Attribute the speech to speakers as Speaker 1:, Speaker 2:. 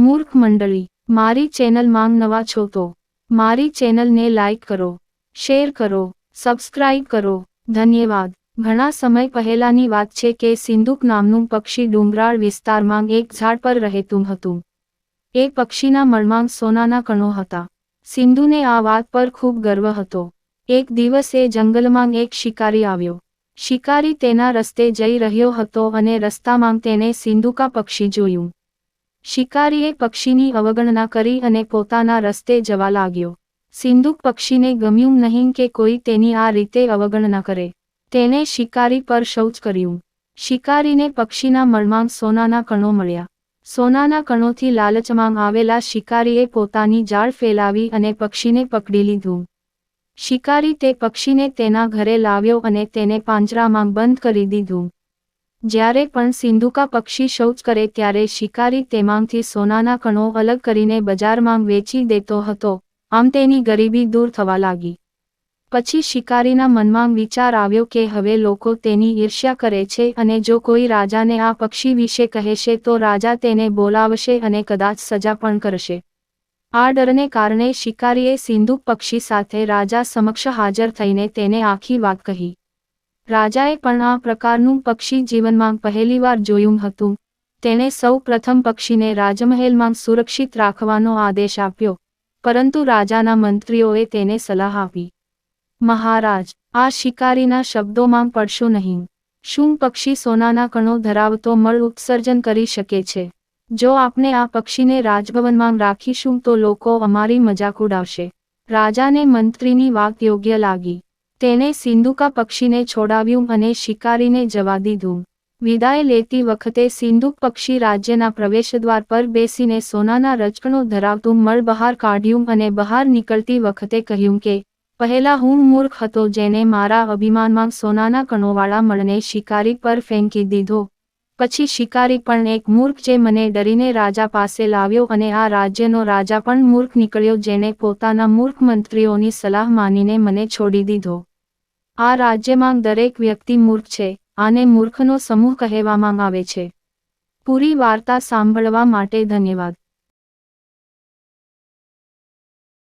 Speaker 1: મૂર્ખ મંડળી, મારી ચેનલ માંગ નવા છો તો, મારી ચેનલને લાઈક કરો, શેર કરો, સબસ્ક્રાઇબ કરો, ધન્યવાદ. ઘણા સમય પહેલાની વાત છે કે સિંદુક નામનું પક્ષી ડુંગરાળ વિસ્તારમાં એક ઝાડ પર રહેતું હતું. એ પક્ષીના મળમાં સોનાના કણો હતા. સિંધુને આ વાત પર ખૂબ ગર્વ હતો. એક દિવસ એ જંગલમાં એક શિકારી આવ્યો. શિકારી તેના રસ્તે જઈ રહ્યો હતો અને રસ્તામાં તેને સિંધુકા પક્ષી જોયું. શિકારીએ પક્ષીની અવગણના કરી અને પોતાના રસ્તે જવા લાગ્યો. સિંધુક પક્ષીને ગમ્યું નહીં કે કોઈ તેની આ રીતે અવગણના કરે. તેને શિકારી પર શૌચ કર્યું. શિકારીને પક્ષીના મળમાં સોનાના કણો મળ્યા. સોનાના કણોથી લાલચમાં આવેલા શિકારીએ પોતાની જાળ ફેલાવી અને પક્ષીને પકડી લીધું. શિકારી તે પક્ષીને તેના ઘરે લાવ્યો અને તેને પાંજરામાં બંધ કરી દીધું. જ્યારે પણ સિંધુકા પક્ષી શૌચ કરે ત્યારે શિકારી તેમાંથી સોનાના કણો અલગ કરીને બજારમાં વેચી દેતો હતો. આમ તેની ગરીબી દૂર થવા લાગી. પછી શિકારીના મનમાં વિચાર આવ્યો કે હવે લોકો તેની ઈર્ષ્યા કરે છે અને જો કોઈ રાજાને આ પક્ષી વિશે કહેશે તો રાજા તેને બોલાવશે અને કદાચ સજા પણ કરશે. આ ડરને કારણે શિકારીએ સિંધુક પક્ષી સાથે રાજા સમક્ષ હાજર થઈને તેને આખી વાત કહી. રાજાએ પણ આ પ્રકારનું પક્ષી જીવનમાં પહેલીવાર જોયું હતું. તેણે સૌ પ્રથમ પક્ષીને રાજમહેલમાં સુરક્ષિત રાખવાનો આદેશ આપ્યો, પરંતુ રાજાના મંત્રીઓએ તેને સલાહ આપી. મહારાજ, આ શિકારીના શબ્દોમાં પડશો નહીં. શું પક્ષી સોનાના કણો ધરાવતો મળ ઉત્સર્જન કરી શકે છે? જો આપણે આ પક્ષીને રાજભવનમાં રાખીશું તો લોકો અમારી મજાક ઉડાવશે. રાજાને મંત્રીની વાત યોગ્ય લાગી. તેને સિંધુકા પક્ષીને છોડાવ્યું અને શિકારીને જવા દીધું. વિદાય લેતી વખતે સિંધુક પક્ષી રાજ્યના પ્રવેશદ્વાર પર બેસીને સોનાના રચકણો ધરાવતું મળ બહાર કાઢ્યું અને બહાર નીકળતી વખતે કહ્યું કે, પહેલા હું મૂર્ખ હતો જેને મારા અભિમાનમાં સોનાના કણોવાળા મળને શિકારી પર ફેંકી દીધો. પછી શિકારી પણ એક મૂર્ખ જે મને ડરીને રાજા પાસે લાવ્યો અને આ રાજ્યનો રાજા પણ મૂર્ખ નીકળ્યો જેને પોતાના મૂર્ખ મંત્રીઓની સલાહ માનીને મને છોડી દીધો. આ રાજ્યમાં દરેક વ્યક્તિ મૂર્ખ છે, આને મૂર્ખનો સમૂહ કહેવામાં આવે છે. પૂરી વાર્તા સાંભળવા માટે ધન્યવાદ.